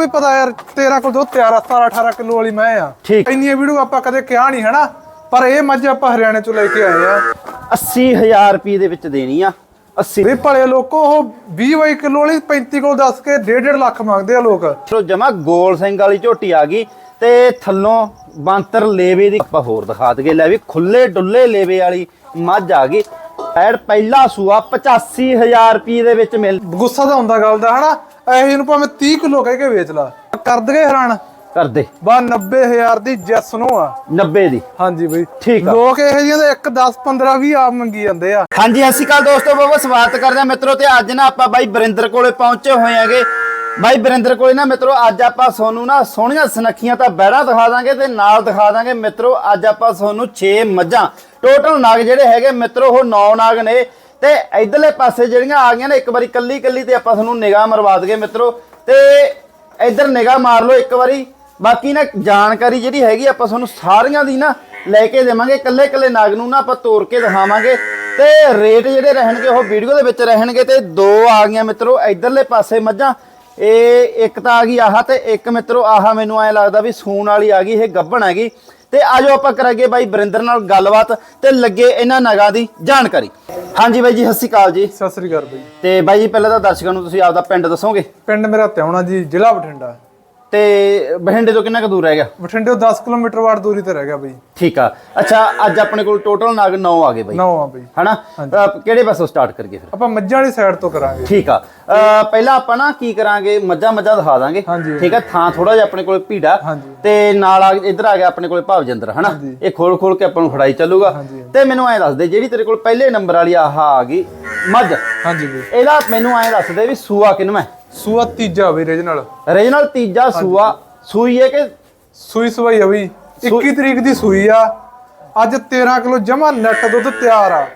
ਵੀ ਪਤਾ ਯਾਰ ਤੇਰਾ ਕੋਲ ਦੋ ਤਿਆਰ ਆ 17 18 ਕਿਲੋ ਵਾਲੀ ਮੈਂ ਆ। ਠੀਕ। ਇੰਨੀਆਂ ਵੀਡੀਓ ਆਪਾਂ ਕਦੇ ਕਿਹਾ ਨਹੀਂ ਹਨਾ? ਪਰ ਇਹ ਮੱਝ ਆਪਾਂ ਹਰਿਆਣੇ ਚੋਂ ਲੈ ਕੇ ਆਏ ਆ। 80000 ਰੁਪਏ ਦੇ ਵਿੱਚ ਦੇਣੀ ਆ। 80 ਵੀ ਭਲੇ ਲੋਕੋ ਉਹ 20 22 ਕਿਲੋ ਵਾਲੀ 35 ਕੋਲ ਦੱਸ ਕੇ 1.5 ਲੱਖ ਮੰਗਦੇ ਆ ਲੋਕ। ਚਲੋ ਜਮਾ ਗੋਲ ਸਿੰਘ ਵਾਲੀ ਝੋਟੀ ਆ ਗਈ ਤੇ ਥੱਲੋਂ ਬਾਂਤਰ ਲੇਵੇ ਦੀ ਆਪਾਂ ਹੋਰ ਦਿਖਾ ਦਈਏ। ਲੈ ਵੀ ਖੁੱਲੇ ਡੁੱਲੇ ਲੇਵੇ ਵਾਲੀ ਮੱਝ ਆ ਗਈ। ਐਡ ਪਹਿਲਾ ਸੂਆ 85000 ਰੁਪਏ ਦੇ ਵਿੱਚ ਮਿਲ ਗੁੱਸਾ ਤਾਂ ਹੁੰਦਾ ਗੱਲ ਦਾ ਹਨਾ? ਇਹ ਜਿਹਨੂੰ ਭਾਵੇਂ 30 ਕਿਲੋ ਕਹਿ ਕੇ ਵੇਚ ਲਾ। ਕਰ ਦਗੇ ਹੈਰਾਨ? ਕਰਦੇ। ਬਾ 90000 ਦੀ ਜੈਸ ਨੂੰ ਆ। 90 ਦੀ। ਹਾਂਜੀ ਬਈ। ਠੀਕ ਆ। ਲੋਕ ਇਹ ਜਿਹੀਆਂ ਦੇ 1 10 15 20 ਆਪ ਮੰਗੀ ਜਾਂਦੇ ਆ। ਹਾਂਜੀ ਸ਼੍ਰੀ ਅਕਾਲ ਦੋਸਤੋ ਬਹੁਤ ਸਵਾਗਤ ਕਰਦੇ ਹਾਂ ਮਿੱਤਰੋ ਤੇ ਅੱਜ ਨਾ ਆਪਾਂ ਬਾਈ ਬਰਿੰਦਰ ਕੋਲੇ ਪਹੁੰਚੇ ਹੋਏ ਆਂਗੇ ਬਾਈ ਬਰਿੰਦਰ ਕੋਲੇ ਨਾ ਮਿੱਤਰੋ ਅੱਜ ਆਪਾਂ ਤੁਹਾਨੂੰ ਨਾ ਸੋਹਣੀਆਂ ਸੁਨੱਖੀਆਂ ਤਾਂ ਬੈੜਾ ਦਿਖਾ ਦਾਂਗੇ ਤੇ ਨਾਲ ਦਿਖਾ ਦਾਂਗੇ। ਮਿੱਤਰੋ ਅੱਜ ਆਪਾਂ ਤੁਹਾਨੂੰ 6 ਮੱਝਾਂ ਟੋਟਲ ਨਾਗ ਜਿਹੜੇ ਹੈਗੇ ਮਿੱਤਰੋ, ਉਹ 9 ਨਾਗ ਨੇ। ਤੇ ਇਧਰਲੇ ਪਾਸੇ ਜਿਹੜੀਆਂ ਆ ਗਈਆਂ ਨੇ, ਇੱਕ ਵਾਰੀ ਕੱਲੀ ਕੱਲੀ ਤੇ ਆਪਾਂ ਤੁਹਾਨੂੰ ਨਿਗਾਹ ਮਰਵਾ ਦਈਏ ਮਿੱਤਰੋ। ਤੇ ਇੱਧਰ ਨਿਗਾਹ ਮਾਰ ਲਓ ਇੱਕ ਵਾਰੀ। ਬਾਕੀ ਨਾ ਜਾਣਕਾਰੀ ਜਿਹੜੀ ਹੈਗੀ ਆਪਾਂ ਤੁਹਾਨੂੰ ਸਾਰੀਆਂ ਦੀ ਨਾ ਲੈ ਕੇ ਦੇਵਾਂਗੇ। ਕੱਲੇ ਕੱਲੇ ਨਾਗ ਨੂੰ ਨਾ ਆਪਾਂ ਤੋੜ ਕੇ ਦਿਖਾਵਾਂਗੇ। ਤੇ ਰੇਟ ਜਿਹੜੇ ਰਹਿਣਗੇ, ਉਹ ਵੀਡੀਓ ਦੇ ਵਿੱਚ ਰਹਿਣਗੇ ਤੇ ਦੋ ਆ ਗਈਆਂ ਮਿੱਤਰੋ, ਇਧਰਲੇ ਪਾਸੇ ਮੱਝਾਂ। ਇਹ ਇੱਕ ਤਾਂ ਆ ਗਈ ਆਹ ਤੇ ਇੱਕ ਮਿੱਤਰੋ, ਆਹ ਮੈਨੂੰ ਐ ਲੱਗਦਾ ਵੀ ਸੂਣ ਵਾਲੀ ਆ ਗਈ, ਇਹ ਗੱਭਣ ਹੈਗੀ। ਤੇ ਆਜੋ ਆਪਾਂ ਕਰਾਂਗੇ ਬਾਈ ਬਰਿੰਦਰ ਨਾਲ ਗੱਲਬਾਤ ਤੇ ਲੱਗੇ ਇਹਨਾਂ ਨਗਾਂ ਦੀ ਜਾਣਕਾਰੀ। ਹਾਂਜੀ ਬਾਈ ਜੀ ਸਤਿ ਸ਼੍ਰੀ ਅਕਾਲ ਜੀ। ਸਤਿ ਸ੍ਰੀ ਅਕਾਲ ਬਈ। ਤੇ ਬਾਈ ਜੀ ਪਹਿਲਾਂ ਤਾਂ ਦਰਸ਼ਕਾਂ ਨੂੰ ਤੁਸੀਂ ਆਪਦਾ ਪਿੰਡ ਦੱਸੋਗੇ? ਪਿੰਡ ਮੇਰਾ ਤਿਉਣਾ ਜੀ ਜ਼ਿਲ੍ਹਾ ਬਠਿੰਡਾ। ਤੇ ਬਠਿੰਡੇ ਤੋਂ ਕਿੰਨਾ ਕੁ ਦੂਰ ਰਹਿ ਗਿਆ? ਬਠਿੰਡੇ ਤੋਂ 10 ਕਿਲੋਮੀਟਰ ਵਾਟ ਦੂਰੀ ਤੇ ਰਹਿ ਗਿਆ ਬਈ। ਠੀਕ ਆ। ਅੱਛਾ ਅੱਜ ਆਪਣੇ ਕੋਲ ਟੋਟਲ ਨਗ 9 ਆ ਗਏ ਬਾਈ। ਨੌ ਆ ਬਈ। ਹਨਾ? ਕਿਹੜੇ ਪਾਸੋਂ ਸਟਾਰਟ ਕਰੀਏ ਫਿਰ? ਆਪਾਂ ਮੱਝਾਂ ਵਾਲੀ ਸਾਈਡ ਤੋਂ ਕਰਾਂਗੇ। ਠੀਕ ਆ। ਪਹਿਲਾਂ ਆਪਾਂ ਨਾ ਕੀ ਕਰਾਂਗੇ ਮੱਝਾਂ ਮੱਝਾਂ ਦਿਖਾ ਦਾਂਗੇ। ਠੀਕ ਆ? ਥਾਂ ਥੋੜਾ ਜਿਹਾ ਆਪਣੇ ਕੋਲ ਭੀੜਾ। ਤੇ ਨਾਲ ਆ ਇੱਧਰ ਆ ਗਿਆ ਆਪਣੇ ਕੋਲ ਭਾਵਜਿੰਦਰ ਹਨਾ? ਇਹ ਖੋਲ ਖੋਲ ਕੇ ਆਪਾਂ ਨੂੰ ਫੜਾਈ ਚੱਲੂਗਾ। ਤੇ ਮੈਨੂੰ ਐਂ ਦੱਸ ਦੇ ਜਿਹੜੀ ਤੇਰੇ ਕੋਲ ਪਹਿਲੇ ਨੰਬਰ ਵਾਲੀ ਆਹ ਆ ਗਈ ਮੱਝ। ਹਾਂਜੀ ਬਈ। ਇਹਦਾ ਮੈਨੂੰ ਐਂ ਦੱਸ ਦੇ ਵੀ ਸੂਆ ਕਿਨਮੈ ਸੂਆ ਤੀਜਾ ਬਈ ਰੀਜਨਲ ਰੀਜਨਲ ਤੀਜਾ ਸੂਆ ਸੂਈ ਹੈ ਕਿ? ਸੂਈ ਸਵਾਈ ਆ ਬਈ। 21 ਤਰੀਕ ਦੀ ਸੂਈ ਆ। ਅੱਜ 13 ਕਿਲੋ ਜਮਾ ਨੈਟ ਦੁੱਧ ਤਿਆਰ ਆ।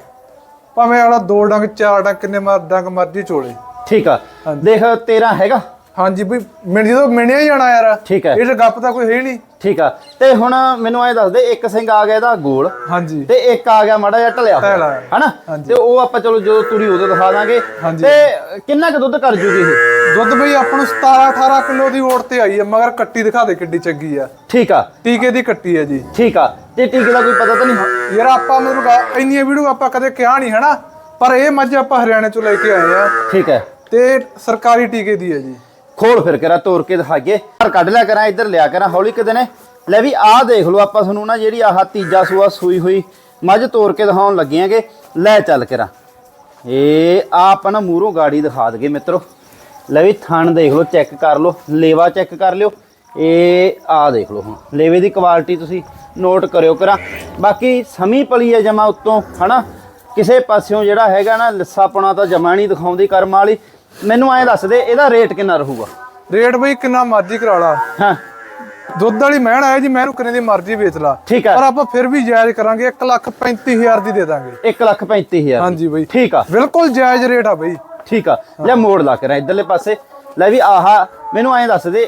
ਭਾਵੇਂ ਵਾਲਾ ਦੋ ਡੰਗ ਚਾਰ ਡੰਗ ਕਿੰਨੇ ਮਰ ਡੰਗ ਮਰਜ਼ੀ ਚੋਲੇ। ਠੀਕ ਆ। ਦੇਖ 13 ਹੈਗਾ। ਹਾਂਜੀ ਬਈ ਮਿਣ ਜਦੋਂ ਮਿਣਿਆ ਹੀ ਜਾਣਾ ਯਾਰ। ਠੀਕ ਹੈ ਇਹ ਗੱਪ ਤਾਂ ਕੋਈ ਹੈ ਨਹੀਂ। ਠੀਕ ਆ। ਤੇ ਹੁਣ ਮੈਨੂੰ ਐਂ ਦੱਸ ਦੇ ਇੱਕ ਸਿੰਘ ਆ ਗਿਆ ਇਹਦਾ ਗੋਲ। ਹਾਂਜੀ। ਤੇ ਇੱਕ ਆ ਗਿਆ ਮਾੜਾ ਜਿਹਾ ਢਲਿਆ ਹੋਇਆ। ਹਨਾ? ਤੇ ਉਹ ਆਪਾਂ ਚਲੋ ਜਦੋਂ ਤੁਰੀ ਉਦੋਂ ਦਿਖਾ ਦਾਂਗੇ। ਤੇ ਕਿੰਨਾ ਕੁ ਦੁੱਧ ਕਰ ਜੂਗੀ ਇਹ? ਦੁੱਧ ਬਈ ਆਪਾਂ ਨੂੰ 17 18 ਕਿਲੋ ਦੀ ਓਟ ਤੇ ਆਈ ਆ ਮਗਰ ਕੱਟੀ ਦਿਖਾ ਦੇ ਕਿੱਡੀ ਚੰਗੀ ਆ। ਠੀਕ ਆ। ਟੀਕੇ ਦੀ ਕੱਟੀ ਆ ਜੀ। ਠੀਕ ਆ। ਤੇ ਟੀਕੇ ਦਾ ਕੋਈ ਪਤਾ ਤਾਂ ਨਹੀਂ। ਯਾਰ ਆਪਾਂ ਗਾ- ਇੰਨੀਆਂ ਵੀਡੀਓ ਆਪਾਂ ਕਦੇ ਕਿਹਾ ਨਹੀਂ ਹਨਾ? ਪਰ ਇਹ ਮੱਝ ਆਪਾਂ ਹਰਿਆਣੇ ਚੋਂ ਲੈ ਕੇ ਆਏ ਆ। ਠੀਕ ਹੈ। ਤੇ ਸਰਕਾਰੀ ਟੀਕੇ ਦੀ ਹੈ ਜੀ। ਖੋਲ ਫਿਰ ਕਰਾ ਤੋੜ ਕੇ ਦਿਖਾਈਏ। ਪਰ ਕੱਢ ਲਿਆ ਕਰਾਂ ਇੱਧਰ ਲਿਆ ਕਰਾਂ ਹੌਲੀ ਕਿਤੇ ਨੇ ਲੈ ਵੀ ਆਹ ਦੇਖ ਲਓ ਆਪਾਂ ਤੁਹਾਨੂੰ ਨਾ ਜਿਹੜੀ ਆਹ ਤੀਜਾ ਸੂਆ ਸੂਈ ਹੋਈ ਮੱਝ ਤੋੜ ਕੇ ਦਿਖਾਉਣ ਲੱਗੀਆਂਗੇ ਲੈ ਚੱਲ ਕਰਾਂ। ਇਹ ਆ ਆਪਾਂ ਨਾ ਮੂਹਰੋਂ ਗਾੜੀ ਦਿਖਾ ਦਗੇ ਮਿੱਤਰੋ। ਲੈ ਵੀ ਥਣ ਦੇਖ ਲਓ ਚੈੱਕ ਕਰ ਲਓ ਲੇਵਾ ਚੈੱਕ ਕਰ ਲਿਓ। ਇਹ ਆ ਦੇਖ ਲਓ ਹੁਣ ਲੇਵੇ ਦੀ ਕੁਆਲਿਟੀ ਤੁਸੀਂ ਨੋਟ ਕਰਿਓ ਕਰਾਂ। ਬਾਕੀ ਸਮੀ ਪਲੀ ਹੈ ਜਮਾ ਉੱਤੋਂ ਹਨਾ? ਕਿਸੇ ਪਾਸਿਓਂ ਜਿਹੜਾ ਹੈਗਾ ਨਾ ਲਿੱਸਾਪਣਾ ਤਾਂ ਜਮਾ ਨਹੀਂ ਦਿਖਾਉਂਦੀ ਕਰਮ ਵਾਲੀ। ਮੈਨੂੰ ਐਂ ਦੱਸ ਦੇ ਇਹਦਾ ਰੇਟ ਕਿੰਨਾ ਰਹੂਗਾ? ਰੇਟ ਬਈ ਕਿੰਨਾ ਮਰਜ਼ੀ ਕਰਾ ਲਾ। ਹਾਂ। ਦੁੱਧ ਵਾਲੀ ਮਹਿਣ ਆਏ ਜੀ ਮੈਂ ਕਿੰਨੇ ਦੀ ਮਰਜ਼ੀ ਵੇਚ ਲਾ। ਠੀਕ ਹੈ ਪਰ ਆਪਾਂ ਫਿਰ ਵੀ ਜਾਇਜ਼ ਕਰਾਂਗੇ 1 ਲੱਖ 35000 ਦੀ ਦੇ ਦਾਂਗੇ। 1 ਲੱਖ 35000 ਹਾਂਜੀ ਬਈ। ਠੀਕ ਆ। ਬਿਲਕੁਲ ਜਾਇਜ਼ ਰੇਟ ਆ ਬਈ। ਠੀਕ ਆ ਲੈ ਮੋੜ ਲਾ ਕੇ ਰਾਂ ਇਧਰਲੇ ਪਾਸੇ। ਲੈ ਵੀ ਆਹ ਮੈਨੂੰ ਐਂ ਦੱਸ ਦੇ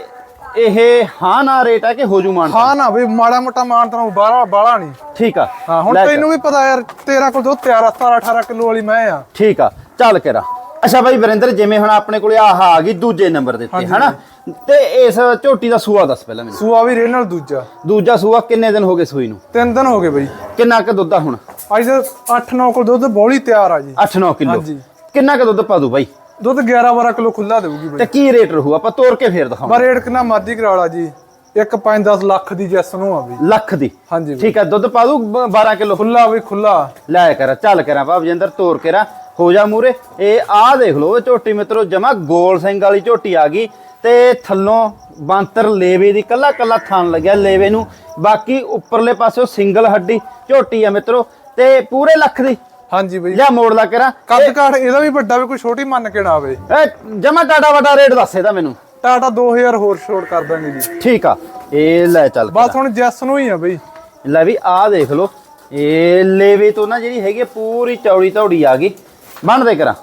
ਇਹ ਹਾਂ ਨਾ ਰੇਟ ਆ ਕਿ ਹੋ ਜੂ ਮਾਨ ਹਾਂ ਨਾ ਬਈ ਮਾੜਾ ਮੋਟਾ ਮਾਨ ਤਰਾ ਬਾਲਾ ਬਾਲਾ ਨਹੀਂ। ਠੀਕ ਆ ਹਾਂ ਹੁਣ। ਤੈਨੂੰ ਵੀ ਪਤਾ ਯਾਰ ਤੇਰਾ ਕੋਲ ਤਿਆਰ ਆ 17 18 ਕਿਲੋ ਵਾਲੀ ਮੈਂ ਆ। ਠੀਕ ਆ ਚੱਲ ਕੇ ਰਾ ਅੱਛਾ ਬਾਈ ਵਰਿੰਦਰ ਜਿਵੇਂ ਹੁਣ ਆਪਣੇ ਕੋਲੇ ਆਹ ਆ ਗਈ ਦੂਜੇ ਨੰਬਰ ਦੇ ਉੱਤੇ ਹਨਾ? ਤੇ ਇਸ ਝੋਟੀ ਦਾ ਸੂਆ ਦੱਸ ਪਹਿਲਾਂ ਮੈਨੂੰ। ਸੂਆ ਵੀ ਰੇ ਨਾਲ ਦੂਜਾ। ਦੂਜਾ ਸੂਆ ਕਿੰਨੇ ਦਿਨ ਹੋ ਗਏ ਸੂਈ ਨੂੰ? ਤਿੰਨ ਦਿਨ ਹੋ ਗਏ ਬਈ। ਕਿੰਨਾ ਕੁ ਦੁੱਧ ਆ ਹੁਣ? ਅੱਜ 8-9 ਕੋਲ ਦੁੱਧ ਬੋਲੀ ਤਿਆਰ ਆ ਜੀ। 8-9 ਕਿਲੋ। ਹਾਂਜੀ। ਕਿੰਨਾ ਕੁ ਦੁੱਧ ਪਾ ਦੂ ਬਾਈ? ਦੁੱਧ 11-12 ਕਿਲੋ ਖੁੱਲਾ ਦੇਊਗੀ ਬਈ। ਤੇ ਕੀ ਰੇਟ ਰਹੂ ਆਪਾਂ ਤੋੜ ਕੇ ਫੇਰ ਦਿਖਾਵਾਂ ਪਰ ਰੇਟ ਕਿੰਨਾ ਮਰਜ਼ੀ ਕਰਾ ਲਾ ਜੀ। ਇੱਕ 5-10 ਲੱਖ ਦੀ ਜੈਸ ਨੂੰ ਆ ਬਈ। ਲੱਖ ਦੀ? ਹਾਂਜੀ ਬਈ। ਠੀਕ ਆ ਦੁੱਧ ਪਾ ਦੂ 12 ਕਿਲੋ। ਖੁੱਲਾ ਵੀ ਖੁੱਲਾ ਲੈ ਕਰ ਚੱਲ ਕਰਾਂ ਭਾਵਜਿੰਦਰ ਤੋਰ ਕੇ ਰਾ। ਹੋ ਜਾ ਮੂਰੇ ਇਹ ਆਹ ਦੇਖ ਲਓ ਇਹ ਝੋਟੀ ਮਿੱਤਰੋ ਜਮਾ ਗੋਲ ਸਿੰਘ ਵਾਲੀ ਝੋਟੀ ਆ ਗਈ। ਤੇ ਥੱਲੋਂ ਬਾਂਤਰ ਲੇਵੇ ਦੀ ਕੱਲਾ ਕੱਲਾ ਥਣ ਲੱਗਿਆ ਲੇਵੇ ਨੂੰ। ਬਾਕੀ ਉੱਪਰਲੇ ਪਾਸਿਓਂ ਸਿੰਗਲ ਹੱਡੀ ਝੋਟੀ ਆ ਮਿੱਤਰੋ। ਤੇ ਪੂਰੇ ਲੱਖ ਦੀ। ਹਾਂਜੀ ਬਈ। ਲਿਆ ਮੋੜ ਲਾ ਕਰਾਂ ਕੱਦ ਕਾਠ ਇਹਦਾ ਵੀ ਵੱਡਾ ਵੀ ਕੋਈ ਛੋਟੀ ਮੰਨ ਕੇ ਨਾ ਆਵੇ। ਇਹ ਜਮਾ ਟਾਟਾ ਵੱਡਾ ਰੇਟ ਦੱਸ ਇਹਦਾ ਮੈਨੂੰ। ਟਾਟਾ 2000 ਹੋਰ ਛੋੜ ਕਰ ਦਾਂਗੇ ਜੀ। ਠੀਕ ਆ ਇਹ ਲੈ ਚੱਲ ਬਸ ਹੁਣ ਜੈਸ ਨੂੰ ਹੀ ਆ ਬਈ। ਲੈ ਵੀ ਆਹ ਦੇਖ ਲਓ। ਇਹ ਲੇਵੇ ਤੋਂ ਨਾ ਜਿਹੜੀ ਹੈਗੀ ਆ, ਪੂਰੀ ਚੌੜੀ ਧੌੜੀ ਆ ਗਈ। ਬੰਨਦੇ ਕਰਾਂ।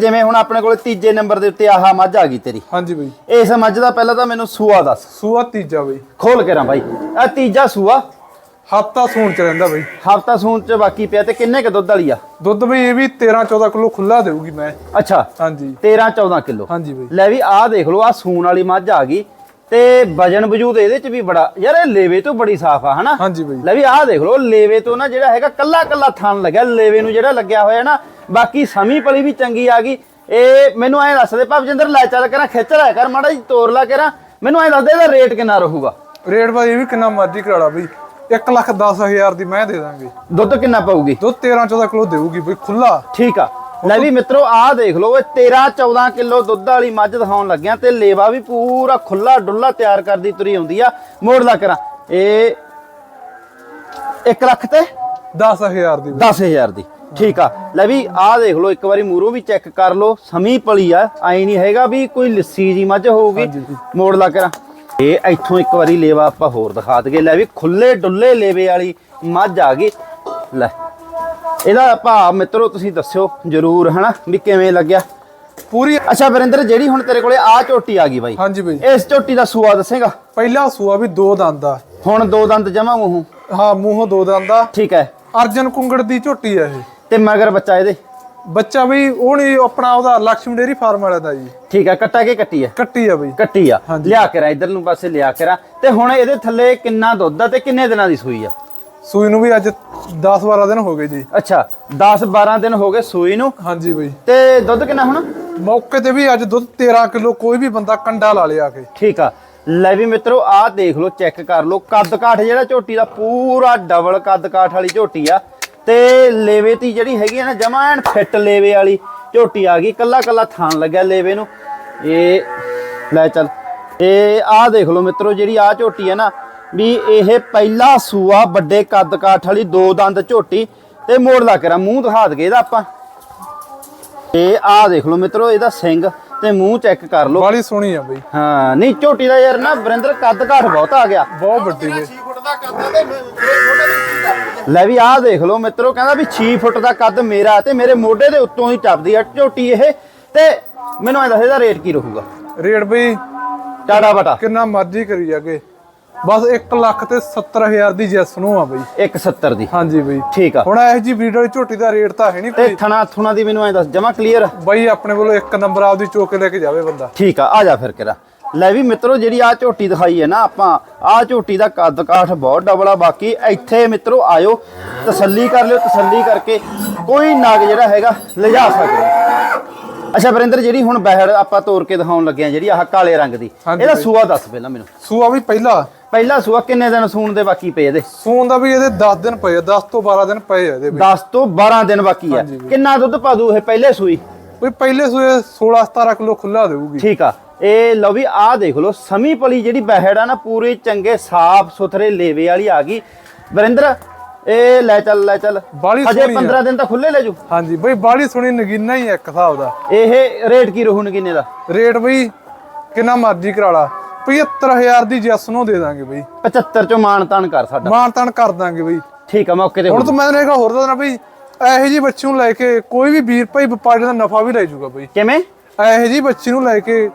ਜਿਵੇਂ ਹੁਣ ਆਪਣੇ ਕੋਲ ਤੀਜੇ ਨੰਬਰ ਦੇ ਉੱਤੇ ਆਹ ਮੱਝ ਆ ਗਈ ਤੇਰੀ। ਹਾਂਜੀ ਬਈ। ਇਸ ਮੱਝ ਦਾ ਪਹਿਲਾਂ ਤਾਂ ਮੈਨੂੰ ਸੂਆ ਦੱਸ। ਸੂਆ ਤੀਜਾ ਬਈ। ਖੋਲ ਕੇ ਰਾਂ ਬਾਈ। ਆ ਤੀਜਾ ਸੂਆ। ਹਫਤਾ ਸੂਣ ਚ ਰਹਿੰਦਾ ਬਈ। ਹਫਤਾ ਸੂਣ ਚ ਬਾਕੀ ਪਿਆ ਤੇ ਕਿੰਨੇ ਕ ਦੁੱਧ ਵਾਲੀ ਆ? ਦੁੱਧ ਬਈ ਇਹ ਵੀ 13-14 ਕਿਲੋ ਖੁੱਲਾ ਦੇਊਗੀ ਮੈਂ। ਅੱਛਾ ਹਾਂਜੀ। 13 14 ਕਿਲੋ। ਹਾਂਜੀ ਬਈ। ਲੈ ਵੀ ਆਹ ਦੇਖ ਲਓ ਆ ਸੂਣ ਵਾਲੀ ਮੱਝ ਆ ਗਈ ਤੇ ਵਜਨ ਵਜੂਦ ਇਹਦੇ ਚ ਵੀ ਬੜਾ ਯਾਰ ਇਹ ਲੇਵੇ ਤੋਂ ਬੜੀ ਸਾਫ਼ ਆ ਹਨਾ? ਹਾਂਜੀ ਬਈ। ਲੈ ਵੀ ਆਹ ਦੇਖ ਲਓ ਲੇਵੇ ਤੋਂ ਨਾ ਜਿਹੜਾ ਹੈਗਾ ਕੱਲਾ ਕੱਲਾ ਥਣ ਲੱਗਿਆ। ਲੇਵੇ ਨੂੰ ਜਿਹੜਾ ਲੱਗਿਆ ਹੋਇਆ ਨਾ ਬਾਕੀ ਸਮੀ ਪਲੀ ਵੀ ਚੰਗੀ ਆ ਗਈ। ਇਹ ਮੈਨੂੰ ਐਂ ਦੱਸ ਦੇ ਭਵਜਿੰਦਰ ਲੈ ਚੱਲ ਕਰਾਂ ਖਿੱਚ ਲੈ ਕਰ ਮਾੜਾ ਜੀ ਤੋਰ ਲਾ ਕਰਾਂ। ਮੈਨੂੰ ਐਂ ਦੱਸ ਦੇ ਇਹਦਾ ਰੇਟ ਕਿੰਨਾ ਰਹੂਗਾ? ਰੇਟ ਭਾਈ ਇਹ ਵੀ ਕਿੰਨਾ ਮਰਜ਼ੀ ਕਰਾਲਾ ਬਈ। 1 ਲੱਖ 10 ਹਜ਼ਾਰ ਦੀ ਮੈਂ ਦੇ ਦਾਂਗੇ। ਦੁੱਧ ਕਿੰਨਾ ਪਾਊਗੀ? ਦੁੱਧ 13 14 ਕਿਲੋ ਦੇਊਗੀ ਬਈ ਖੁੱਲਾ ਠੀਕ ਆ। ਲੈ ਵੀ ਮਿੱਤਰੋ ਆਹ ਦੇਖ ਲਓ ਇਹ 13 14 ਕਿਲੋ ਦੁੱਧ ਵਾਲੀ ਮੱਝ ਦਿਖਾਉਣ ਲੱਗਿਆ ਤੇ ਲੇਵਾ ਵੀ ਪੂਰਾ ਖੁੱਲਾ ਡੁੱਲਾ ਤਿਆਰ ਕਰਦੀ ਤੁਰੀ ਆਉਂਦੀ ਆ। ਮੋੜ ਲਾ ਕਰਾਂ। ਇਹ 1 ਲੱਖ ਤੇ 10 ਹਜ਼ਾਰ ਦੀ ਬਈ। 10000 ਦੀ। ਠੀਕ ਆ। ਲੈ ਵੀ ਆਹ ਦੇਖ ਲਓ ਇੱਕ ਵਾਰੀ ਮੂਰੋਂ ਵੀ ਚੈੱਕ ਕਰ ਲਓ। ਸਮੀ ਪਲੀ ਆ ਐ ਨਹੀਂ ਹੈਗਾ ਵੀ ਕੋਈ ਲੱਸੀ ਜੀ ਮੱਝ ਹੋਊਗੀ। ਮੋੜ ਲਾ ਕਰਾਂ। ਇਹ ਇੱਥੋਂ ਇੱਕ ਵਾਰੀ ਲੇਵਾ ਆਪਾਂ ਹੋਰ ਦਿਖਾ ਦਈਏ। ਲੈ ਵੀ ਖੁੱਲੇ ਡੁੱਲੇ ਲੇਵੇ ਵਾਲੀ ਮੱਝ ਆ ਗਈ। ਲੈ ਇਹਦਾ ਭਾਅ ਮਿੱਤਰੋ ਤੁਸੀਂ ਦੱਸਿਓ ਜਰੂਰ ਹਨਾ ਵੀ ਕਿਵੇਂ ਲੱਗਿਆ? ਪੂਰੀ ਅੱਛਾ ਵਰਿੰਦਰ ਜਿਹੜੀ ਹੁਣ ਤੇਰੇ ਕੋਲੇ ਆ ਝੋਟੀ ਆ ਗਈ ਬਾਈ। ਹਾਂਜੀ ਬਈ। ਇਸ ਝੋਟੀ ਦਾ ਸੂਆ ਦੱਸੇਗਾ? ਪਹਿਲਾ ਸੂਆ ਵੀ ਦੋ ਦੰਦ ਆ। ਹੁਣ ਦੋ ਦੰਦ ਜਮਾ ਮੂੰਹੋਂ? ਹਾਂ ਮੂੰਹੋਂ ਦੋ ਦੰਦ ਆ। ਠੀਕ ਹੈ। ਅਰਜਨ ਕੁੰਗੜ ਦੀ ਝੋਟੀ ਆ ਇਹ। ਤੇ ਮਗਰ ਬੱਚਾ ਇਹਦੇ? ਬੱਚਾ ਬਈ ਉਹ ਨਹੀਂ ਆਪਣਾ ਉਹਦਾ ਲక్ష్ਮੀ ਡੇਰੀ ਫਾਰਮ ਵਾਲਾ ਦਾ ਜੀ। ਠੀਕ ਹੈ ਕੱਟਾ ਕੇ ਕੱਟੀ ਹੈ ਕੱਟੀ ਆ ਬਈ। ਕੱਟੀ ਆ। ਲਿਆ ਕੇ ਰਾ ਇਧਰ ਨੂੰ ਪਾਸੇ ਲਿਆ ਕੇ ਰਾ। ਤੇ ਹੁਣ ਇਹਦੇ ਥੱਲੇ ਕਿੰਨਾ ਦੁੱਧ ਆ ਤੇ ਕਿੰਨੇ ਦਿਨਾਂ ਦੀ ਸੂਈ ਆ? ਸੂਈ ਨੂੰ ਵੀ ਅੱਜ 10 12 ਦਿਨ ਹੋ ਗਏ ਜੀ। ਅੱਛਾ 10 12 ਦਿਨ ਹੋ ਗਏ ਸੂਈ ਨੂੰ। ਹਾਂਜੀ ਬਈ। ਤੇ ਦੁੱਧ ਕਿੰਨਾ ਹੁਣ? ਮੌਕੇ ਤੇ ਵੀ ਅੱਜ ਦੁੱਧ 13 ਕਿਲੋ ਕੋਈ ਵੀ ਬੰਦਾ ਕੰਡਾ ਲਾ ਲਿਆ ਕੇ। ਠੀਕ ਆ। ਲੈ ਵੀ ਮਿੱਤਰੋ ਆਹ ਦੇਖ ਲਓ ਚੈੱਕ ਕਰ ਲਓ। ਕੱਦ ਕਾਠ ਜਿਹੜਾ ਝੋਟੀ ਦਾ ਪੂਰਾ ਡਬਲ ਕੱਦ ਕਾਠ ਵਾਲੀ ਝੋਟੀ ਆ। ਤੇ ਲੇਵੇ ਤੀ ਜਿਹੜੀ ਹੈਗੀ ਆ ਨਾ ਜਮਾ ਐਨ ਫਿੱਟ ਲੇਵੇ ਵਾਲੀ ਝੋਟੀ ਆ ਗਈ ਕੱਲਾ ਕੱਲਾ ਥਾਨ ਲੱਗਿਆ ਲੇਵੇ ਨੂੰ। ਇਹ ਲੈ ਚੱਲ ਇਹ ਆਹ ਦੇਖ ਲਓ ਮਿੱਤਰੋ ਜਿਹੜੀ ਆਹ ਝੋਟੀ ਆ ਨਾ ਵੀ ਇਹ ਪਹਿਲਾ ਸੂਆ ਵੱਡੇ ਕੱਦ ਕਾਠ ਵਾਲੀ ਦੋ ਦੰਦ ਝੋਟੀ ਤੇ ਮੋੜ ਲਾ ਕੇ ਰਾ ਮੂੰਹ ਦਿਖਾ ਦਗੇ ਇਹਦਾ ਆਪਾਂ। ਇਹ ਆਹ ਦੇਖ ਲਓ ਮਿੱਤਰੋ ਇਹਦਾ ਸਿੰਘ ਤੇ ਮੂੰਹ ਚੈੱਕ ਕਰ ਲਓ। ਬਾਲੀ ਸੋਹਣੀ ਆ ਬਈ। ਹਾਂ ਨਹੀਂ ਝੋਟੀ ਦਾ ਯਾਰ ਨਾ ਵਰਿੰਦਰ ਕੱਦ ਘਾਟ ਬਹੁਤ ਆ ਗਿਆ। ਬਹੁਤ ਵੱਡੀ ਬਈ ਲੈ ਵੀ ਆਹ ਦੇਖ ਲਓ ਮਿੱਤਰੋ ਕਹਿੰਦਾ ਵੀ 6 ਫੁੱਟ ਦਾ ਕੱਦ ਮੇਰਾ ਤੇ ਮੇਰੇ ਮੋਢੇ ਦੇ ਉੱਤੋਂ ਹੀ ਟੱਪਦੀ ਆ ਝੋਟੀ ਇਹ। ਤੇ ਮੈਨੂੰ ਐ ਦੱਸ ਇਹਦਾ ਰੇਟ ਕੀ ਰਹੂਗਾ? ਰੇਟ ਬਈ ਟਾੜਾ ਬਟਾ। ਕਿੰਨਾ ਮਰਜ਼ੀ ਕਰੀ ਜਾਗੇ। ਬਸ 1 ਲੱਖ ਤੇ 70 ਹਜ਼ਾਰ ਦੀ ਜੈਸ ਨੂੰ ਆ ਬਈ। 170 ਦੀ। ਹਾਂਜੀ ਬਈ। ਠੀਕ ਆ। ਹੁਣ ਇਹ ਜੀ ਬਰੀਡ ਵਾਲੀ ਝੋਟੀ ਦਾ ਰੇਟ ਤਾਂ ਹੈ ਨਹੀਂ ਤੇ ਕੋਈ ਥਣਾ ਥੁਣਾ ਦੀ ਮੈਨੂੰ ਐ ਦੱਸ ਜਮਾ ਕਲੀਅਰ ਬਈ ਆਪਣੇ ਕੋਲੋਂ ਇੱਕ ਨੰਬਰ ਆਪਦੀ ਚੋਕ ਕੇ ਲੈ ਕੇ ਜਾਵੇ ਬੰਦਾ। ਠੀਕ ਆ ਆ ਜਾ ਫਿਰ ਕਿਰਾ। ਲੈ ਵੀ ਮਿੱਤਰੋ ਜਿਹੜੀ ਆ ਝੋਟੀ ਦਿਖਾਈ ਹੈ ਨਾ ਆਪਾਂ ਆ ਝੋਟੀ ਦਾ ਕੱਦ ਕਾਠ ਬਹੁਤ ਡਬਲ ਆ ਬਾਕੀ ਇੱਥੇ ਮਿੱਤਰੋ ਆਇਓ ਤਸੱਲੀ ਕਰ ਲਿਓ ਤਸੱਲੀ ਕਰਕੇ ਕੋਈ ਨਗ ਜਿਹੜਾ ਹੈਗਾ ਲਿਜਾ ਸਕਦੇ। ਅੱਛਾ ਵਰਿੰਦਰ ਜਿਹੜੀ ਹੁਣ ਬਹਿੜ ਆਪਾਂ ਤੋੜ ਕੇ ਦਿਖਾਉਣ ਲੱਗੇ ਆ ਜਿਹੜੀ ਆਹ ਕਾਲੇ ਰੰਗ ਦੀ ਇਹਦਾ। ਸੂਆ ਦੱਸ ਪਹਿਲਾਂ ਮੈਨੂੰ। ਸੂਆ ਵੀ ਪਹਿਲਾ। ਪਹਿਲਾ ਸੂਆ ਕਿੰਨੇ ਦਿਨ ਸੂਣ ਦੇ ਬਾਕੀ ਪਏ ਇਹਦੇ? ਸੂਣ ਦਾ ਵੀ ਇਹਦੇ 10 ਦਿਨ ਪਏ ਆ 10 ਤੋਂ 12 ਦਿਨ ਪਏ ਇਹਦੇ ਬਈ 10 ਤੋਂ 12 ਦਿਨ ਬਾਕੀ ਆ। ਕਿੰਨਾ ਦੁੱਧ ਪਾ ਦੂ ਇਹ ਪਹਿਲੇ ਸੂਈ? ਬਈ ਪਹਿਲੇ ਸੂਏ 16 17 ਕਿਲੋ ਖੁੱਲਾ ਦੇਊਗੀ। ਠੀਕ ਆ। ਇਹ ਲਓ ਵੀ ਆਹ ਦੇਖ ਲਓ ਸਮੀ ਪਲੀ ਜਿਹੜੀ ਬਹਿੜ ਆ ਨਾ ਪੂਰੇ ਚੰਗੇ ਸਾਫ਼ ਸੁਥਰੇ ਲੇਵੇ ਵਾਲੀ ਆ ਗਈ। ਵਰਿੰਦਰ ਇਹ ਲੈ ਚੱਲ ਲੈ ਚੱਲ। ਅਜੇ ਸੋਹਣੀ ਆ। 15 ਦਿਨ ਤਾਂ ਖੁੱਲੇ ਲੈ ਜੂ। ਹਾਂਜੀ ਬਈ ਬਾਲੀ ਸੁਣੀ ਨਗੀਨਾ ਹੀ ਇੱਕ ਹਿਸਾਬ ਦਾ। ਇਹ ਰੇਟ ਕੀ ਰਹੂ ਨਗੀਨੇ ਦਾ? ਰੇਟ ਬਈ ਕਿੰਨਾ ਮਰਜ਼ੀ ਕਰਾ ਲਾ। 75000 ਦੀ ਜੈਸ ਨੂੰ ਦੇ ਦਾਂਗੇ ਬਈ। 75 ਚੋਂ ਮਾਨ ਤਾਨ ਕਰ ਸਾਡਾ। ਮਾਨ ਤਾਨ ਕਰ ਦਾਂਗੇ ਬਈ। ਠੀਕ ਆ ਮੌਕੇ ਤੇ ਹੁਣ ਤਾਂ ਮੈਂ ਇਹਗਾ ਹੋਰ ਦੱਸਣਾ ਬਈ ਇਹੋ ਜੀ ਬੱਚੀ ਨੂੰ ਲੈ ਕੇ ਕੋਈ ਵੀ ਵੀਰ ਭਾਈ ਵਪਾਰੀ ਦਾ ਨਫਾ ਵੀ ਲੈ ਜਾਊਗਾ ਬਈ। ਕਿਵੇਂ? ਇਹੋ ਜੀ ਬੱਚੀ ਨੂੰ ਲੈ ਕੇ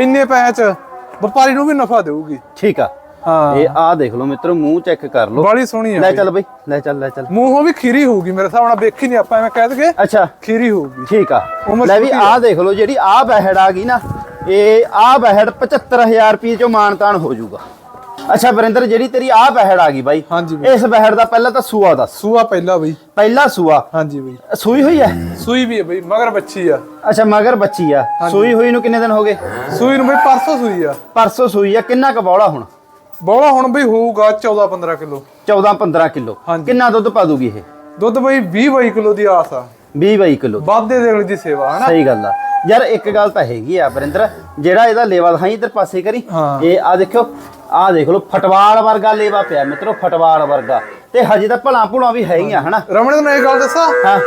ਇੰਨੇ ਪੈਸੇ ਚ ਵਪਾਰੀ ਨੂੰ ਵੀ ਨਫਾ ਦੇਊਗੀ। ਠੀਕ ਆ। ਹਾਂ। ਇਹ ਆਹ ਦੇਖ ਲਓ ਮਿੱਤਰੋ ਮੂੰਹ ਚੈੱਕ ਕਰ ਲਓ। ਬਾਲੀ ਸੋਹਣੀ ਆ ਲੈ। ਚੱਲ ਬਈ ਲੈ ਚੱਲ ਲੈ ਚੱਲ। ਮੂੰਹੋਂ ਵੀ ਖੀਰੀ ਹੋਊਗੀ ਮੇਰੇ ਹਿਸਾਬ ਨਾਲ ਵੇਖੀ ਨਹੀਂ ਆਪਾਂ ਐਵੇਂ ਕਹਿ ਦਗੇ ਅੱਛਾ। ਖੀਰੀ ਹੋਊਗੀ। ਠੀਕ ਆ। ਲੈ ਵੀ ਆਹ ਦੇਖ ਲਓ ਜਿਹੜੀ ਆਹ ਬਹਿੜ ਆ ਗਈ ਨਾ ਇਹ ਆਹ ਬਹਿੜ 75000 ਰੁਪਏ ਚੋਂ ਮਾਨਤਾਨ ਹੋ ਜਾਊਗਾ। ਅੱਛਾ ਵਰਿੰਦਰ ਜਿਹੜੀ ਤੇਰੀ ਆਹ ਬਹਿੜ ਆ ਗਈ ਬਾਈ। ਹਾਂਜੀ ਬਈ। ਇਸ ਬਹਿੜ ਦਾ ਪਹਿਲਾਂ ਤਾਂ ਸੂਆ ਦੱਸ। ਸੂਆ ਪਹਿਲਾ ਬਈ। ਪਹਿਲਾ ਸੂਆ। ਹਾਂਜੀ ਬਈ। ਸੂਈ ਹੋਈ ਹੈ ਸੂਈ ਵੀ ਹੈ ਬਈ ਮਗਰ ਬੱਚੀ ਆ। ਅੱਛਾ ਮਗਰ ਬੱਚੀ ਆ। ਸੂਈ ਹੋਈ ਨੂੰ ਕਿੰਨੇ ਦਿਨ ਹੋ ਗਏ? ਸੂਈ ਨੂੰ ਬਈ ਪਰਸੋਂ ਸੂਈ ਆ। ਪਰਸੋਂ ਸੂਈ ਆ। ਕਿੰਨਾ ਕੁ ਬੌਲਾ ਹੁਣ? ਬੋਲਾ ਹੁਣ ਬਈ ਹੋਊਗਾ 14 15 ਕਿਲੋ। 14 15 ਕਿਲੋ। ਹਾਂਜੀ। ਕਿੰਨਾ ਦੁੱਧ ਪਾ ਦੂਗੀ ਇਹ? ਦੁੱਧ ਬਈ 20 22 ਕਿਲੋ ਦੀ ਆਸ ਆ। 20 22 ਕਿਲੋ ਵਾਧੇ ਦੇ ਅਗਲੀ ਦੀ ਸੇਵਾ ਹਨਾ? ਸਹੀ ਗੱਲ ਆ। ਯਾਰ ਇੱਕ ਗੱਲ ਤਾਂ ਹੈਗੀ ਆ ਵਰਿੰਦਰ ਜਿਹੜਾ ਇਹਦਾ ਲੇਵਾ ਦਿਖਾਈ ਇਧਰ ਪਾਸੇ ਕਰੀ। ਹਾਂ। ਇਹ ਆ ਦੇਖਿਓ ਆ ਦੇਖ ਲਓ ਫਟਵਾਲ ਵਰਗਾ ਲੇਵਾ ਪਿਆ ਮਿੱਤਰੋ ਫਟਵਾਲ ਵਰਗਾ। ਤੇ ਹਜੇ ਤਾਂ ਭਲਾ ਭੁਲਾ ਵੀ ਹੈਗੀਆਂ ਹਨਾ? ਰਮਣ ਨੂੰ ਇਹ ਗੱਲ ਦੱਸਾਂ? ਹਾਂ।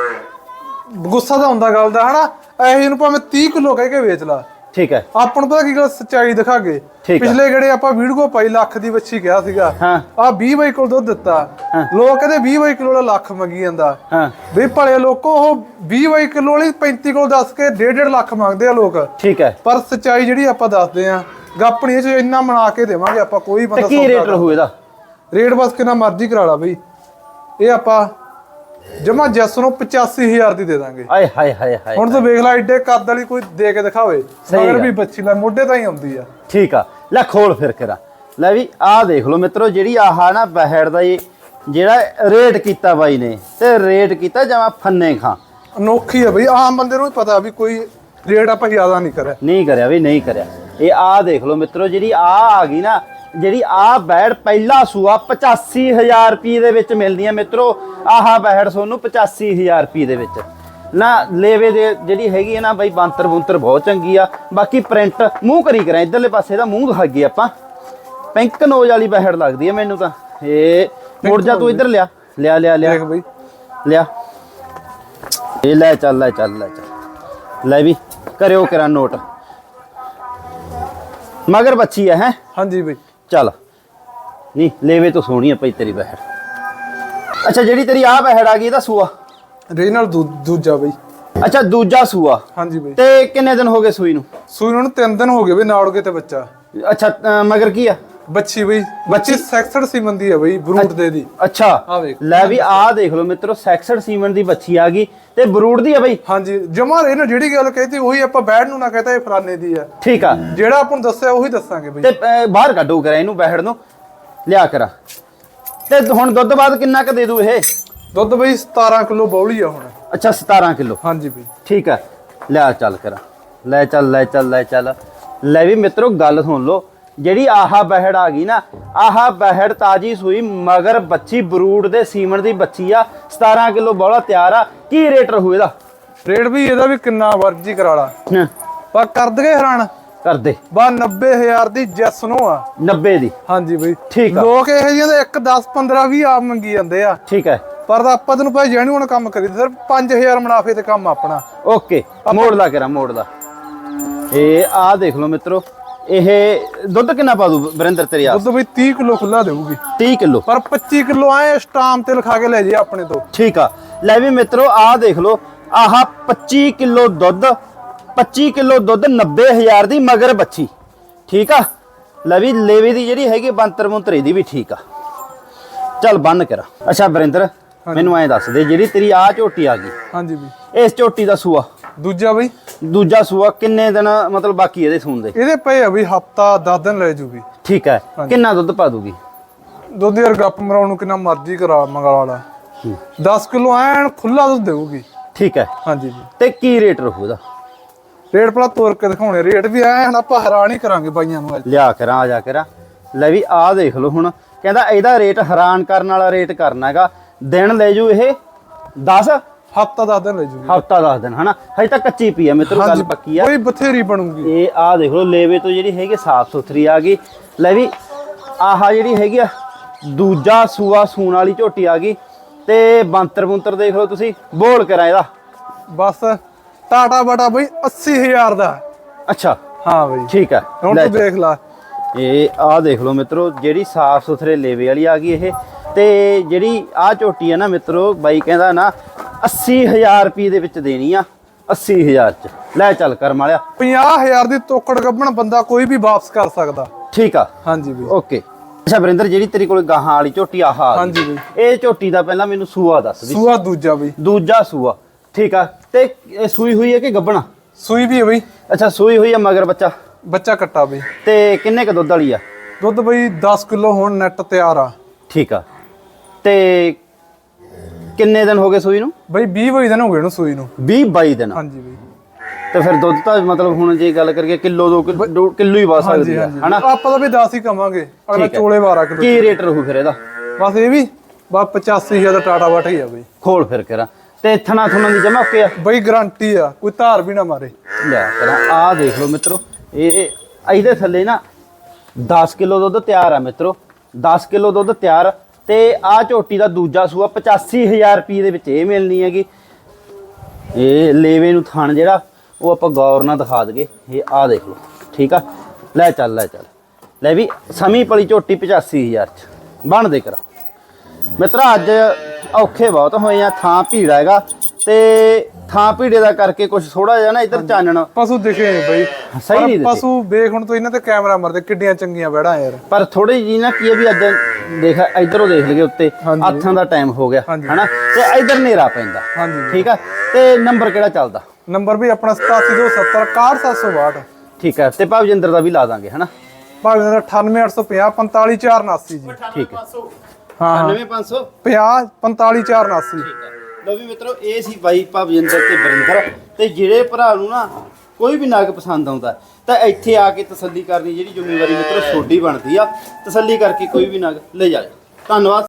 ਗੁੱਸਾ ਤਾਂ ਹੁੰਦਾ ਗੱਲ ਦਾ ਹਨਾ? ਇਹ ਜਿਹਨੂੰ ਭਾਵੇਂ 30 ਕਿਲੋ ਕਹਿ ਕੇ ਵੇਚ ਲਾ। ਠੀਕ ਹੈ। ਆਪਾਂ ਨੂੰ ਪਤਾ ਕੀ ਗੱਲ ਸੱਚਾਈ ਆ। ਪਿਛਲੇ ਗੜੇ ਆਪਾਂ ਵੀਡੀਓ ਪਾਈ ਲੱਖ ਦੀ ਵੱਛੀ ਕਿਹਾ ਸੀਗਾ। ਹਾਂ। ਆ 20 ਬਾਈ ਕਿਲੋ ਦੁੱਧ ਦਿੱਤਾ। ਲੋਕ ਕਹਿੰਦੇ 20 ਬਾਈ ਕਿਲੋ ਦਾ ਲੱਖ ਮੰਗੀ ਜਾਂਦਾ। ਹਾਂ। ਵੀ ਭਲੇ ਲੋਕੋ ਉਹ 20 ਬਾਈ ਕਿਲੋ ਵਾਲੀ 35 ਕਿਲੋ ਦੱਸ ਕੇ 1.5 ਲੱਖ ਮੰਗਦੇ ਆ ਲੋਕ। ਠੀਕ ਹੈ। ਪਰ ਸੱਚਾਈ ਜਿਹੜੀ ਆਪਾਂ ਦੱਸਦੇ ਆ ਗਾਪਣੀ ਚ ਇੰਨਾ ਮਨਾ ਕੇ ਦੇਵਾਂਗੇ ਆਪਾਂ ਕੋਈ ਬੰਦਾ ਕੀ ਰੇਟ ਰਹੂ ਇਹਦਾ? ਰੇਟ ਬਸ ਕਿੰਨਾ ਮਰਜ਼ੀ ਕਰਾ ਲਾ ਬਈ। ਇਹ ਆਪਾਂ ਜਮਾ ਜੈਸ ਨੂੰ 85000 ਦੀ ਦੇ ਦਾਂਗੇ। ਆਏ ਹਾਏ ਹਾਏ ਹਾਏ ਹੁਣ ਤੂੰ ਵੇਖ ਲੈ ਐਡੇ ਕੱਦ ਵਾਲੀ ਕੋਈ ਦੇ ਕੇ ਦਿਖਾਵੇ। ਮਗਰ। ਵੀ ਬੱਚੀ ਲੈ ਮੋਢੇ ਤਾਂ ਹੀ ਆਉਂਦੀ ਆ। ਠੀਕ ਆ। ਲੈ ਖੋਲ ਫਿਰ ਕਰਾ ਲੈ ਵੀ ਆਹ ਦੇਖ ਲਓ ਮਿੱਤਰੋ ਜਿਹੜੀ ਆਹ ਨਾ ਬਹਿੜ ਦਾ ਇਹ ਜਿਹੜਾ ਰੇਟ ਕੀਤਾ ਬਾਈ ਨੇ ਤੇ ਰੇਟ ਕੀਤਾ ਜਮਾ ਫੰਨੇ ਖਾਂ। ਅਨੋਖੀ ਆ ਬਈ ਆਮ ਬੰਦੇ ਨੂੰ ਪਤਾ ਵੀ ਕੋਈ ਰੇਟ ਆਪਾਂ ਜ਼ਿਆਦਾ ਨਹੀਂ ਕਰਿਆ। ਨਹੀਂ ਕਰਿਆ ਵੀ ਨਹੀਂ ਕਰਿਆ। ਇਹ ਆਹ ਦੇਖ ਲਓ ਮਿੱਤਰੋ ਜਿਹੜੀ ਆ ਆ ਗਈ ਨਾ ਜਿਹੜੀ ਆ ਬੈੜ ਪਹਿਲਾ ਸੂਆ 85000 ਰੁਪਏ ਦੇ ਵਿੱਚ ਮਿਲਦੀ ਹੈ ਮਿੱਤਰੋ। ਆਹ ਬੈੜ ਤੁਹਾਨੂੰ 85000 ਰੁਪਏ ਦੇ ਵਿੱਚ। ਨਾ ਲੇਵੇ ਦੇ ਜਿਹੜੀ ਹੈਗੀ ਹੈ ਨਾ ਬਾਈ ਬੰਤਰ ਬੁੰਤਰ ਬਹੁਤ ਚੰਗੀ ਆ ਬਾਕੀ ਪ੍ਰਿੰਟ ਮੂੰਹ ਕਰੀ ਕਰਾਂ ਇਧਰਲੇ ਪਾਸੇ ਦਾ ਮੂੰਹ ਦਿਖਾ ਗਈ ਆਪਾਂ। ਪਿੰਕ ਨੋਜ ਵਾਲੀ ਬੈੜ ਲੱਗਦੀ ਹੈ ਮੈਨੂੰ ਤਾਂ। ਇਹ ਮੁੜ ਜਾ ਤੂੰ ਇੱਧਰ ਲਿਆ ਲਿਆ ਲਿਆ ਲਿਆ। ਦੇਖ ਬਈ। ਲਿਆ। ਇਹ ਲੈ ਚੱਲ ਲੈ ਚੱਲ ਲੈ ਚੱਲ। ਲੈ ਵੀ ਕਰਿਓ ਕਰਾਂ ਨੋਟ। ਮਗਰ ਬੱਚੀ ਹੈ ਹੈ? ਹਾਂਜੀ ਬਈ। ਚੱਲ। ਨਹੀਂ ਲੈਵੇ ਤੋਂ ਸੋਹਣੀ ਆ ਪਈ ਤੇਰੀ ਬਹਿੜ। ਅੱਛਾ ਜਿਹੜੀ ਤੇਰੀ ਆ ਬਹਿੜ ਆ ਗਈ ਇਹਦਾ ਸੂਆ? ਰੇ ਨਾਲ ਦੂਜਾ ਬਈ। ਅੱਛਾ ਦੂਜਾ ਸੂਆ? ਹਾਂਜੀ ਬਈ। ਤੇ ਕਿੰਨੇ ਦਿਨ ਹੋ ਗਏ ਸੂਈ ਨੂੰ? ਸੂਈ ਨੂੰ ਤਿੰਨ ਦਿਨ ਹੋ ਗਏ ਬਈ ਨਾੜਗੇ ਤੇ ਬੱਚਾ। ਅੱਛਾ ਮਗਰ ਕੀ ਆ? ਬੱਚੀ ਬਈ ਬੱਚੀ ਸੈਕਸਡ ਸੀਮਨ ਦੀ ਆ ਬਈ ਬਰੂਟ ਦੇ ਦੀ। ਅੱਛਾ। ਆ ਵੇਖ। ਲੈ ਵੀ ਆ ਦੇਖ ਲਓ ਮਿੱਤਰੋ ਸੈਕਸਡ ਸੀਮੈਂਟ ਦੀ ਬੱਚੀ ਆ ਗਈ ਤੇ ਬਰੂਡ ਦੀ ਆ ਬਈ। ਹਾਂਜੀ ਜਮਾ ਰੇ ਨਾ ਜਿਹੜੀ ਗੱਲ ਕਹੀ ਉਹੀ ਆਪਾਂ ਬੈਡ ਨੂੰ ਨਾ ਕਹਤਾ ਇਹ ਫਲਾਣੇ ਦੀ ਆ। ਠੀਕ ਆ। ਜਿਹੜਾ ਆਪਾਂ ਨੂੰ ਦੱਸਿਆ ਉਹੀ ਦੱਸਾਂਗੇ ਬਈ। ਤੇ ਬਾਹਰ ਕੱਢੋ ਕਰਾਂ ਇਹਨੂੰ ਬਹਿੜ ਨੂੰ। ਲਿਆ ਕਰਾਂ। ਤੇ ਹੁਣ ਦੁੱਧ ਬਾਅਦ ਕਿੰਨਾ ਕ ਦੇ ਦੂ ਇਹ? ਦੁੱਧ ਬਈ 17 ਕਿਲੋ ਬੌਲੀ ਆ ਹੁਣ। ਅੱਛਾ 17 ਕਿਲੋ। ਹਾਂਜੀ ਬਈ। ਠੀਕ ਹੈ ਲੈ ਚੱਲ ਕਰਾਂ। ਲੈ ਚੱਲ ਲੈ ਚੱਲ ਲੈ ਚੱਲ। ਲੈ ਵੀ ਮਿੱਤਰੋ ਗੱਲ ਸੁਣ ਲਓ। ਜਿਹੜੀ ਆਹਾ ਬਹਿੜ ਆ ਗਈ ਨਾ ਆਹਾ ਬਹਿੜ ਤਾਜੀ ਸੂਈ ਮਗਰ ਬੱਚੀ ਬਰੂਡ ਦੇ ਸੀਮਨ ਦੀ ਬੱਚੀ ਆ 17 ਕਿਲੋ ਬੋਲਾ ਤਿਆਰ ਆ ਕੀ ਰੇਟ ਰਹੂ ਇਹਦਾ? ਰੇਟ ਵੀ ਇਹਦਾ ਵੀ ਕਿੰਨਾ ਵਰਜੀ ਕਰਾਲਾ ਪਰ ਕਰ ਦਗੇ ਹੈਰਾਨ? ਕਰ ਦੇ। ਬਾ 90000 ਦੀ ਜੈਸ ਨੂੰ ਆ। 90 ਦੀ। ਹਾਂਜੀ ਬਈ। ਠੀਕ ਆ। ਲੋਕ ਇਹੋ ਜਿਹੀਆਂ ਦੇ 1 10 15 20 ਆਪ ਮੰਗੀ ਜਾਂਦੇ ਆ। ਠੀਕ ਹੈ। ਪਰ ਤਾਂ ਆਪਾਂ ਤੈਨੂੰ ਭਾਈ ਜਾਣੀ ਹੁਣ ਕੰਮ ਕਰੀ ਸਿਰਫ 5000 ਮੁਨਾਫੇ ਤੇ ਕੰਮ ਆਪਣਾ। ਓਕੇ। ਮੋੜ ਲਾ ਕਰਾਂ ਮੋੜ ਲਾ। ਇਹ ਆ ਦੇਖ ਲਓ ਮਿੱਤਰੋ। ਇਹ ਦੁੱਧ ਕਿੰਨਾ ਪਾ ਦੂ ਵਰਿੰਦਰ ਤੇਰੀ ਆ ਦੁੱਧ ਬਈ 30 ਕਿਲੋ ਖੁੱਲਾ ਦੇਊਗੀ। 30 ਕਿਲੋ। ਪਰ 25 ਕਿਲੋ ਆਏ ਸਟਾਮ ਤੇ ਲਿਖਾ ਕੇ ਲੈ ਜੇ ਆਪਣੇ ਤੋਂ। ਠੀਕ ਆ। ਲੈ ਵੀ ਮਿੱਤਰੋ ਆਹ ਦੇਖ ਲਓ ਆਹ 25 ਕਿਲੋ ਦੁੱਧ 25 ਕਿਲੋ ਦੁੱਧ 90000 ਦੀ ਮਗਰ ਬੱਚੀ। ਠੀਕ ਆ? ਲੈ ਵੀ ਲੇਵੇ ਦੀ ਜਿਹੜੀ ਹੈਗੀ ਬੰਤਰ ਮੁੰਤਰ ਇਹਦੀ ਵੀ ਠੀਕ ਆ। ਚੱਲ ਬੰਨ ਕਰ। ਅੱਛਾ ਬਰਿੰਦਰ ਮੈਨੂੰ ਐਂ ਦੱਸ ਦੇ ਜਿਹੜੀ ਤੇਰੀ ਆ ਝੋਟੀ ਆ ਗਈ। ਹਾਂਜੀ ਬਈ। ਇਸ ਝੋਟੀ ਦਾ ਸੂਆ ਦੂਜਾ ਬਈ? ਦੂਜਾ ਸੂਆ ਕਿੰਨੇ ਦਿਨ ਮਤਲਬ ਬਾਕੀ ਇਹਦੇ ਸੂਣ ਦੇ? ਇਹਦੇ ਪਏ ਆ ਬਈ ਹਫਤਾ 10 ਦਿਨ ਲੈ ਜੂਗੀ। ਠੀਕ ਹੈ। ਕਿੰਨਾ ਦੁੱਧ ਪਾ ਦੂਗੀ? ਦੁੱਧ ਯਾਰ ਗੱਪ ਮਰਾਉਣ ਨੂੰ ਕਿੰਨਾ ਮਰਜ਼ੀ ਕਰਾ ਮੰਗਾ ਵਾਲਾ 10 ਕਿਲੋ ਐਨ ਖੁੱਲਾ ਦੁੱਧ ਦੇਊਗੀ। ਠੀਕ ਹੈ। ਹਾਂਜੀ ਜੀ। ਤੇ ਕੀ ਰੇਟ ਰਹੂ ਇਹਦਾ? ਰੇਟ ਭਲਾ ਤੋਰ ਕੇ ਦਿਖਾਉਣੇ। ਰੇਟ ਵੀ ਐਨ ਆਪਾਂ ਹੈਰਾਨ ਹੀ ਕਰਾਂਗੇ ਬਾਈਆਂ ਨੂੰ ਲਿਆ ਕਰਾਂ ਆ ਜਾ ਕਰਾਂ। ਲੈ ਵੀ ਆਹ ਦੇਖ ਲਓ ਹੁਣ। ਕਹਿੰਦਾ ਇਹਦਾ ਰੇਟ ਹੈਰਾਨ ਕਰਨ ਵਾਲਾ ਰੇਟ ਕਰਨਾ ਹੈਗਾ। ਦਿਨ ਲੈ ਜੂ ਇਹ 10 ਹਫਤਾ 10 ਦਿਨ ਲੈ ਜੂਗੀ। ਹਫਤਾ 10 ਦਿਨ ਹਨਾ? ਹਜੇ ਤਾਂ ਕੱਚੀ ਪਈ ਆ ਮਿੱਤਰੋ ਗੱਲ ਪੱਕੀ ਆ। ਕੋਈ ਬਥੇਰੀ ਬਣੂਗੀ। ਇਹ ਆਹ ਦੇਖ ਲਓ ਲੇਵੇ ਤੋਂ ਜਿਹੜੀ ਹੈਗੀ ਸਾਫ਼ ਸੁਥਰੀ ਆ ਗਈ। ਲੈ ਵੀ ਆਹ ਜਿਹੜੀ ਹੈਗੀ ਆ ਦੂਜਾ ਸੂਆ ਸੂਣ ਵਾਲੀ ਝੋਟੀ ਆ ਗਈ। ਤੇ ਬੰਤਰ ਬੁੰਤਰ ਦੇਖ ਲਓ ਤੁਸੀਂ ਬੋਲ ਕਰਾਂ ਇਹਦਾ। ਬਸ ਟਾਟਾ ਬਾਟਾ ਬਈ 80000 ਦਾ। ਅੱਛਾ। ਹਾਂ ਬਈ। ਠੀਕ ਹੈ ਹੁਣ ਤੂੰ ਦੇਖ ਲੈ। ਇਹ ਆਹ ਦੇਖ ਲਓ ਮਿੱਤਰੋ ਜਿਹੜੀ ਸਾਫ਼ ਸੁਥਰੇ ਲੇਵੇ ਵਾਲੀ ਆ ਗਈ ਇਹ। ਤੇ ਜਿਹੜੀ ਆਹ ਝੋਟੀ ਆ ਨਾ ਮਿੱਤਰੋ ਬਾਈ ਕਹਿੰਦਾ ਨਾ 80000 ਰੁਪਏ ਦੇ ਵਿੱਚ ਦੇਣੀ ਆ 80000 ਚ। ਲੈ ਚੱਲ ਕਰ ਮਾਲਿਆ। 50000 ਦੀ ਤੋਕੜ ਗੱਬਣ ਬੰਦਾ ਕੋਈ ਵੀ ਵਾਪਸ ਕਰ ਸਕਦਾ। ਠੀਕ ਆ। ਹਾਂਜੀ ਬਈ। ਓਕੇ। ਅੱਛਾ ਵਰਿੰਦਰ ਜਿਹੜੀ ਤੇਰੇ ਕੋਲ ਗਾਹਾਂ ਵਾਲੀ ਝੋਟੀ ਆਹ ਆ ਗਈ। ਹਾਂਜੀ ਬਈ। ਇਹ ਝੋਟੀ ਦਾ ਪਹਿਲਾਂ ਮੈਨੂੰ ਸੂਆ ਦੱਸ ਦੀ ਸੂਆ ਦੂਜਾ ਬਈ। ਦੂਜਾ ਸੂਆ। ਠੀਕ ਆ। ਤੇ ਇਹ ਸੂਈ ਹੋਈ ਹੈ ਕਿ ਗੱਬਣਾ ਸੂਈ ਵੀ ਹੈ ਬਈ। ਅੱਛਾ ਸੂਈ ਹੋਈ ਹੈ ਮਗਰ ਬੱਚਾ? ਬੱਚਾ ਕੱਟਾ ਬਈ। ਤੇ ਕਿੰਨੇ ਕ ਦੁੱਧ ਵਾਲੀ ਆ? ਦੁੱਧ ਬਈ 10 ਕਿਲੋ ਹੁਣ ਨੈਟ ਤਿਆਰ ਆ। ਠੀਕ ਆ। ਤੇ ਕਿੰਨੇ ਦਿਨ ਹੋ ਗਏ ਸੂਈ ਨੂੰ? ਬਈ 20 ਵਜੇ ਦਿਨ ਹੋ ਗਏ ਨੂੰ ਸੂਈ ਨੂੰ। 20 22 ਦਿਨ। ਹਾਂਜੀ ਬਈ। ਤੇ ਫਿਰ ਦੁੱਧ ਤਾਂ ਮਤਲਬ ਹੁਣ ਜੇ ਗੱਲ ਕਰੀਏ ਕਿਲੋ ਦੋ ਕਿਲੋ ਹੀ ਵਾ ਸਕਦੀ ਹਾਂਜੀ। ਹਨਾ? ਆਪਾਂ ਤਾਂ ਵੀ 10 ਹੀ ਕਵਾਂਗੇ। ਅਗਲਾ ਹੈ। ਚੋਲੇ 12 ਕਿਲੋ ਕੀ ਰੇਟ ਰਹੂ ਫਿਰ ਇਹਦਾ? ਬਸ ਇਹ ਵੀ ਬਸ 85000 ਦਾ ਟਾਟਾ ਵਾਟ ਹੀ ਆ ਬਈ। ਖੋਲ ਫਿਰ ਕਰਾਂ। ਤੇ ਥਣਾ ਥੁਣਾ ਦੀ ਜਮਾ ਓਕੇ ਆ? ਬਈ ਗਾਰੰਟੀ ਆ ਕੋਈ ਧਾਰ ਵੀ ਨਾ ਮਾਰੇ। ਲੈ ਕਰਾਂ ਆ ਦੇਖ ਲਓ ਮਿੱਤਰੋ। ਇਹ ਇਹਦੇ ਥੱਲੇ ਨਾ 10 ਕਿਲੋ ਦੁੱਧ ਤਿਆਰ ਆ ਮਿੱਤਰੋ। 10 ਕਿਲੋ ਦੁੱਧ ਤਿਆਰ ਤੇ ਆ ਝੋਟੀ ਦਾ ਦੂਜਾ ਸੂਆ 85000 ਰੁਪਏ ਦੇ ਵਿੱਚ ਇਹ ਮਿਲਣੀ ਹੈਗੀ। ਇਹ ਲੇਵੇ ਨੂੰ ਥਣ ਜਿਹੜਾ, ਉਹ ਆਪਾਂ ਗੌਰ ਨਾਲ ਦਿਖਾ ਦਗੇ ਇਹ ਆ ਦੇਖ ਲਓ, ਠੀਕ ਆ? ਲੈ ਚੱਲ ਲੈ ਚੱਲ। ਲੈ ਵੀ, ਸਮੀ ਪਲੀ ਝੋਟੀ 85000 ਚ। ਬਣ ਦੇ ਕਰਾ। ਮਿੱਤਰਾ, ਅੱਜ ਔਖੇ ਬਹੁਤ ਹੋਏ ਆ, ਥਾਂ ਭੀੜ ਹੈਗਾ। ਤੇ ਥਾਂ ਭੀੜੇ ਦਾ ਕਰਕੇ ਕੁਝ ਥੋੜਾ ਜਿਹਾ ਨਾ ਇੱਧਰ ਚਾਨਣ। ਪਸ਼ੂ ਦਿਖੇ ਨੀ ਬਈ। ਸਹੀ ਪਰ ਨਹੀਂ ਪਸ਼ੂ ਵੇਖ ਹੁਣ ਤੋਂ ਇਹਨਾਂ ਤੇ ਕੈਮਰਾ ਮਰਦੇ ਕਿੱਡੀਆਂ ਚੰਗੀਆਂ ਬੈੜਾਂ ਯਾਰ। ਪਰ ਥੋੜੀ ਜੀ ਨਾ ਕੀ ਹੈ ਵੀ ਅੱਜ ਦੇਖ ਇਧਰੋਂ ਦੇਖ ਲਈਏ ਉੱਤੇ ਹਾਂਜੀ। ਹੱਥਾਂ ਦਾ ਟਾਈਮ ਹੋ ਗਿਆ ਹਾਂਜੀ। ਹਨਾ? ਤੇ ਇਧਰ ਹਨੇਰਾ ਪੈਂਦਾ ਹਾਂਜੀ। ਠੀਕ ਆ? ਤੇ ਨੰਬਰ ਕਿਹੜਾ ਚੱਲਦਾ? ਨੰਬਰ ਵੀ ਆਪਣਾ 8770 61762 ਠੀਕ ਹੈ ਤੇ ਭਾਵਜਿੰਦਰ ਦਾ ਵੀ ਲਾ ਦਾਂਗੇ ਹਨਾ? ਭਾਵੇਂ 98850 45479 ਜੀ। ਠੀਕ ਹੈ। ਹਾਂ 99500 50 45479 ਠੀਕ ਹੈ ਲੋ ਵੀ ਮਿੱਤਰੋ, ਇਹ ਸੀ ਬਾਈ ਭਵਜਿੰਦਰ ਤੇ ਬਰਿੰਦਰ ਤੇ ਜਿਹੜੇ ਭਰਾ ਨੂੰ ਨਾ ਕੋਈ ਵੀ ਨਾਗ ਪਸੰਦ ਆਉਂਦਾ, ਤਾਂ ਇੱਥੇ ਆ ਕੇ ਤਸੱਲੀ ਕਰਨੀ ਜਿਹੜੀ ਜ਼ਿੰਮੇਵਾਰੀ ਮਿੱਤਰੋ ਛੋਡੀ ਬਣਦੀ ਆ। ਤਸੱਲੀ ਕਰਕੇ ਕੋਈ ਵੀ ਨਾਗ ਲੈ ਜਾਓ ਧੰਨਵਾਦ।